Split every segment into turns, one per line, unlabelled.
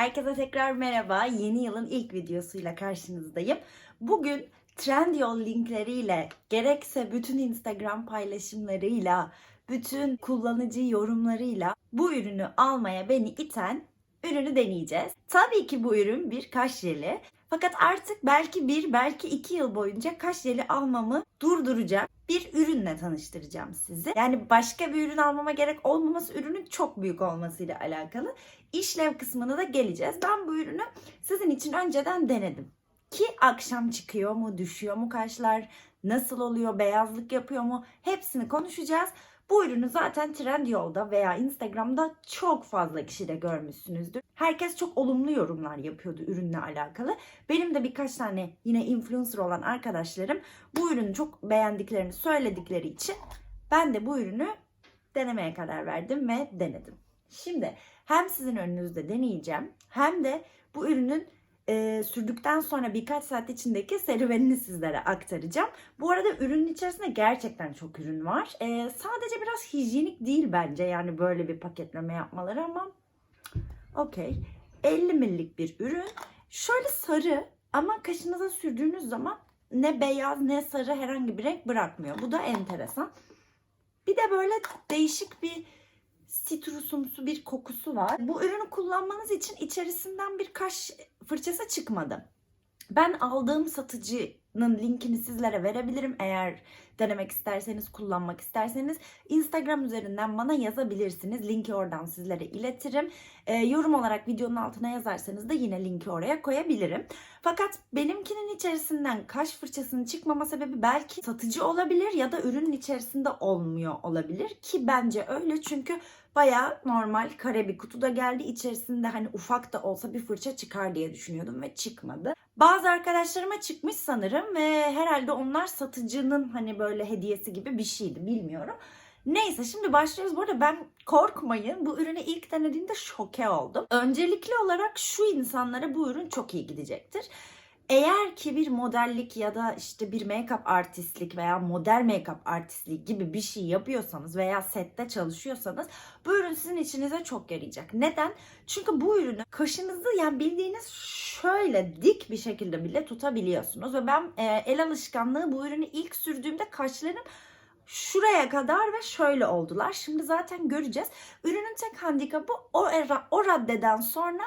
Herkese tekrar merhaba. Yeni yılın ilk videosuyla karşınızdayım. Bugün Trendyol linkleriyle gerekse bütün Instagram paylaşımlarıyla, bütün kullanıcı yorumlarıyla bu ürünü almaya beni iten ürünü deneyeceğiz. Tabii ki bu ürün bir kaş jeli. Fakat artık belki bir, belki iki yıl boyunca kaş jeli almamı durduracak bir ürünle tanıştıracağım sizi. Yani başka bir ürün almama gerek olmaması ürünün çok büyük olmasıyla alakalı. İşlev kısmına da geleceğiz. Ben bu ürünü sizin için önceden denedim. Ki akşam çıkıyor mu, düşüyor mu kaşlar, nasıl oluyor, beyazlık yapıyor mu hepsini konuşacağız. Bu ürünü zaten Trendyol'da veya Instagram'da çok fazla kişi de görmüşsünüzdür. Herkes çok olumlu yorumlar yapıyordu ürünle alakalı. Benim de birkaç tane yine influencer olan arkadaşlarım bu ürünü çok beğendiklerini söyledikleri için ben de bu ürünü denemeye karar verdim ve denedim. Şimdi hem sizin önünüzde deneyeceğim hem de bu ürünün e, sürdükten sonra birkaç saat içindeki serüvenini sizlere aktaracağım. Bu arada ürünün içerisinde gerçekten çok ürün var. E, sadece biraz hijyenik değil bence yani böyle bir paketleme yapmaları ama okey. 50 millik bir ürün. Şöyle sarı ama kaşınıza sürdüğünüz zaman ne beyaz ne sarı herhangi bir renk bırakmıyor. Bu da enteresan. Bir de böyle değişik bir sitrusumsu bir kokusu var. Bu ürünü kullanmanız için içerisinden bir kaş fırçası çıkmadı. Ben aldığım satıcının linkini sizlere verebilirim eğer denemek isterseniz, kullanmak isterseniz. Instagram üzerinden bana yazabilirsiniz. Linki oradan sizlere iletirim. E, yorum olarak videonun altına yazarsanız da yine linki oraya koyabilirim. Fakat benimkinin içerisinden kaş fırçasının çıkmama sebebi belki satıcı olabilir ya da ürünün içerisinde olmuyor olabilir ki bence öyle çünkü bayağı normal kare bir kutuda geldi. İçerisinde hani ufak da olsa bir fırça çıkar diye düşünüyordum ve çıkmadı. Bazı arkadaşlarıma çıkmış sanırım ve herhalde onlar satıcının hani böyle hediyesi gibi bir şeydi bilmiyorum. Neyse şimdi başlıyoruz. Bu arada ben korkmayın. Bu ürünü ilk denediğimde şoke oldum. Öncelikli olarak şu insanlara bu ürün çok iyi gidecektir. Eğer ki bir modellik ya da işte bir make-up artistlik veya model make-up artistliği gibi bir şey yapıyorsanız veya sette çalışıyorsanız bu ürün sizin içinize çok yarayacak. Neden? Çünkü bu ürünü kaşınızı yani bildiğiniz şöyle dik bir şekilde bile tutabiliyorsunuz. Ve ben e, el alışkanlığı bu ürünü ilk sürdüğümde kaşlarım şuraya kadar ve şöyle oldular. Şimdi zaten göreceğiz. Ürünün tek handikapı o, era- o raddeden sonra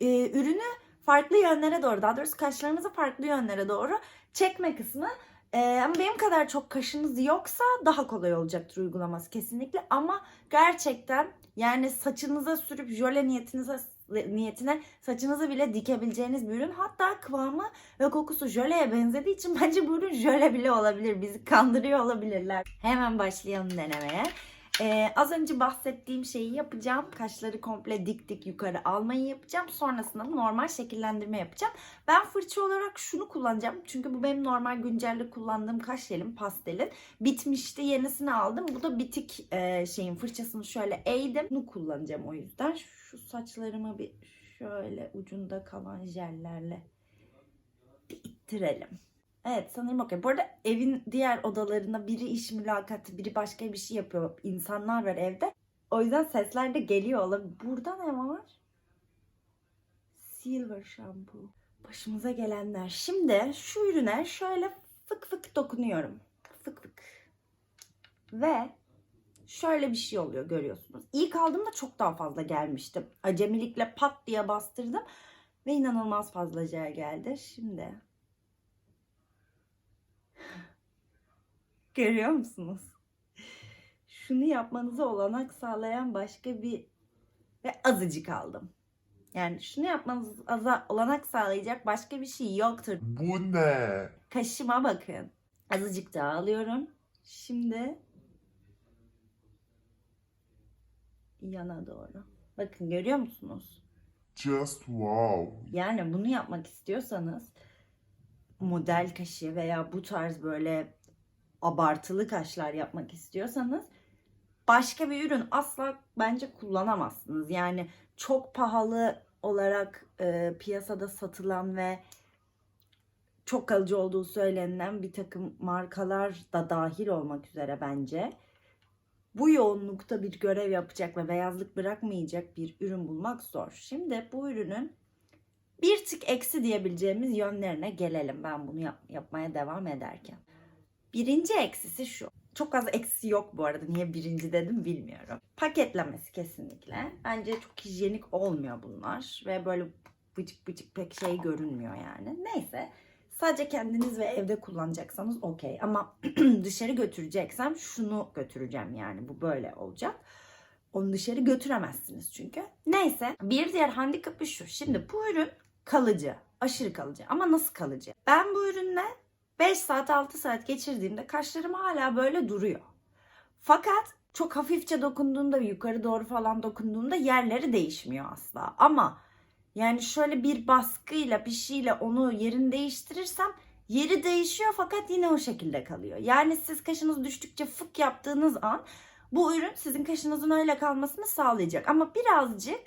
e, ürünü farklı yönlere doğru daha doğrusu kaşlarınızı farklı yönlere doğru çekme kısmı. Ee, ama benim kadar çok kaşınız yoksa daha kolay olacaktır uygulaması kesinlikle. Ama gerçekten yani saçınıza sürüp jöle niyetinize niyetine saçınızı bile dikebileceğiniz bir ürün. Hatta kıvamı ve kokusu jöleye benzediği için bence bu ürün jöle bile olabilir. Bizi kandırıyor olabilirler. Hemen başlayalım denemeye. Ee, az önce bahsettiğim şeyi yapacağım. Kaşları komple dik dik yukarı almayı yapacağım. Sonrasında da normal şekillendirme yapacağım. Ben fırça olarak şunu kullanacağım. Çünkü bu benim normal güncelde kullandığım kaş jelim, pastelin. Bitmişti. Yenisini aldım. Bu da bitik e, şeyin fırçasını şöyle eğdim. Bunu kullanacağım o yüzden. Şu saçlarımı bir şöyle ucunda kalan jellerle bir ittirelim. Evet sanırım okey. Bu arada evin diğer odalarında biri iş mülakatı, biri başka bir şey yapıyor. İnsanlar var evde. O yüzden sesler de geliyor olabilir. Burada ne var? Silver shampoo. Başımıza gelenler. Şimdi şu ürüne şöyle fık fık dokunuyorum. Fık fık. Ve şöyle bir şey oluyor görüyorsunuz. İlk aldığımda çok daha fazla gelmişti. Acemilikle pat diye bastırdım. Ve inanılmaz fazla jel geldi. Şimdi Görüyor musunuz? Şunu yapmanıza olanak sağlayan başka bir ve azıcık aldım. Yani şunu yapmanıza olanak sağlayacak başka bir şey yoktur.
Bu ne?
Kaşıma bakın. Azıcık daha alıyorum. Şimdi yana doğru. Bakın görüyor musunuz?
Just wow.
Yani bunu yapmak istiyorsanız model kaşı veya bu tarz böyle abartılı kaşlar yapmak istiyorsanız başka bir ürün asla bence kullanamazsınız. Yani çok pahalı olarak e, piyasada satılan ve çok kalıcı olduğu söylenilen bir takım markalar da dahil olmak üzere bence bu yoğunlukta bir görev yapacak ve beyazlık bırakmayacak bir ürün bulmak zor. Şimdi bu ürünün bir tık eksi diyebileceğimiz yönlerine gelelim ben bunu yap- yapmaya devam ederken. Birinci eksisi şu. Çok az eksi yok bu arada. Niye birinci dedim bilmiyorum. Paketlemesi kesinlikle. Bence çok hijyenik olmuyor bunlar. Ve böyle bıcık bıcık pek şey görünmüyor yani. Neyse. Sadece kendiniz ve evde kullanacaksanız okey. Ama dışarı götüreceksem şunu götüreceğim yani. Bu böyle olacak. Onu dışarı götüremezsiniz çünkü. Neyse. Bir diğer handikapı şu. Şimdi bu ürün kalıcı. Aşırı kalıcı. Ama nasıl kalıcı? Ben bu ürünle 5 saat 6 saat geçirdiğimde kaşlarım hala böyle duruyor. Fakat çok hafifçe dokunduğumda ve yukarı doğru falan dokunduğumda yerleri değişmiyor asla. Ama yani şöyle bir baskıyla bir şeyle onu yerini değiştirirsem yeri değişiyor fakat yine o şekilde kalıyor. Yani siz kaşınız düştükçe fık yaptığınız an bu ürün sizin kaşınızın öyle kalmasını sağlayacak. Ama birazcık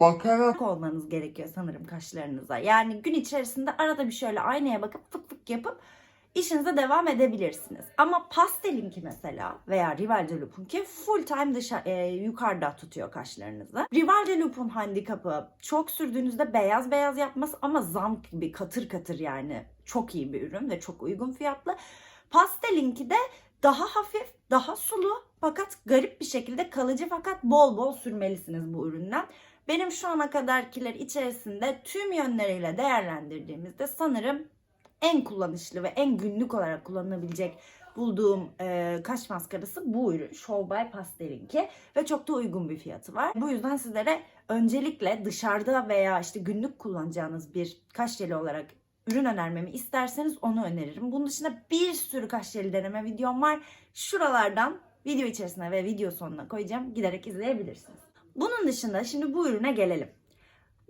Bakarak
olmanız gerekiyor sanırım kaşlarınıza. Yani gün içerisinde arada bir şöyle aynaya bakıp fık fık yapıp işinize devam edebilirsiniz. Ama pastelinki mesela veya Rival de Loop'unki full time dışa, e, yukarıda tutuyor kaşlarınızı. Rival de Loop'un handikapı çok sürdüğünüzde beyaz beyaz yapması ama zam gibi katır katır yani çok iyi bir ürün ve çok uygun fiyatlı. Pastelinki de daha hafif, daha sulu fakat garip bir şekilde kalıcı fakat bol bol sürmelisiniz bu üründen. Benim şu ana kadarkiler içerisinde tüm yönleriyle değerlendirdiğimizde sanırım en kullanışlı ve en günlük olarak kullanılabilecek bulduğum e, kaş maskarası bu ürün. Show by Pastel'inki ve çok da uygun bir fiyatı var. Bu yüzden sizlere öncelikle dışarıda veya işte günlük kullanacağınız bir kaş jeli olarak ürün önermemi isterseniz onu öneririm. Bunun dışında bir sürü kaş jeli deneme videom var. Şuralardan video içerisine ve video sonuna koyacağım. Giderek izleyebilirsiniz. Bunun dışında şimdi bu ürüne gelelim.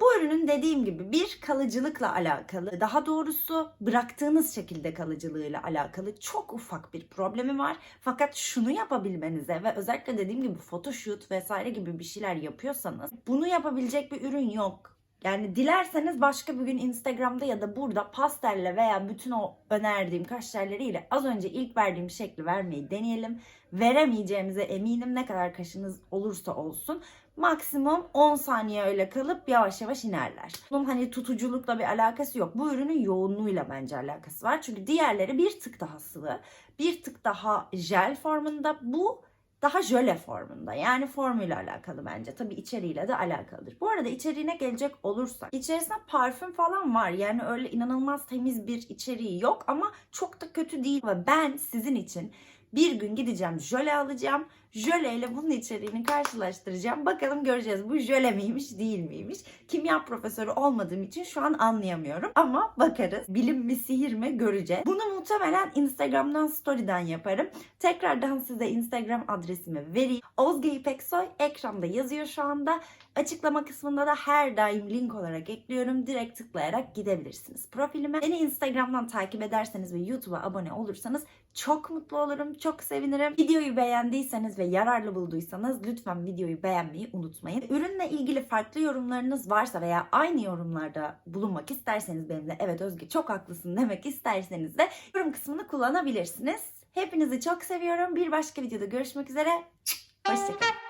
Bu ürünün dediğim gibi bir kalıcılıkla alakalı, daha doğrusu bıraktığınız şekilde kalıcılığıyla alakalı çok ufak bir problemi var. Fakat şunu yapabilmenize ve özellikle dediğim gibi photoshoot vesaire gibi bir şeyler yapıyorsanız bunu yapabilecek bir ürün yok. Yani dilerseniz başka bir gün Instagram'da ya da burada pastelle veya bütün o önerdiğim kaş jelleriyle az önce ilk verdiğim şekli vermeyi deneyelim. Veremeyeceğimize eminim ne kadar kaşınız olursa olsun maksimum 10 saniye öyle kalıp yavaş yavaş inerler. Bunun hani tutuculukla bir alakası yok. Bu ürünün yoğunluğuyla bence alakası var. Çünkü diğerleri bir tık daha sıvı, bir tık daha jel formunda. Bu daha jöle formunda. Yani formuyla alakalı bence. Tabii içeriğiyle de alakalıdır. Bu arada içeriğine gelecek olursak. içerisinde parfüm falan var. Yani öyle inanılmaz temiz bir içeriği yok ama çok da kötü değil. Ve ben sizin için bir gün gideceğim jöle alacağım. Jöle ile bunun içeriğini karşılaştıracağım. Bakalım göreceğiz bu jöle miymiş değil miymiş. Kimya profesörü olmadığım için şu an anlayamıyorum. Ama bakarız. Bilim mi sihir mi göreceğiz. Bunu muhtemelen Instagram'dan story'den yaparım. Tekrardan size Instagram adresimi vereyim. Ozge İpeksoy ekranda yazıyor şu anda. Açıklama kısmında da her daim link olarak ekliyorum. Direkt tıklayarak gidebilirsiniz profilime. Beni Instagram'dan takip ederseniz ve YouTube'a abone olursanız çok mutlu olurum. Çok sevinirim. Videoyu beğendiyseniz ve yararlı bulduysanız lütfen videoyu beğenmeyi unutmayın. Ürünle ilgili farklı yorumlarınız varsa veya aynı yorumlarda bulunmak isterseniz benimle evet Özge çok haklısın demek isterseniz de yorum kısmını kullanabilirsiniz. Hepinizi çok seviyorum. Bir başka videoda görüşmek üzere. Hoşçakalın.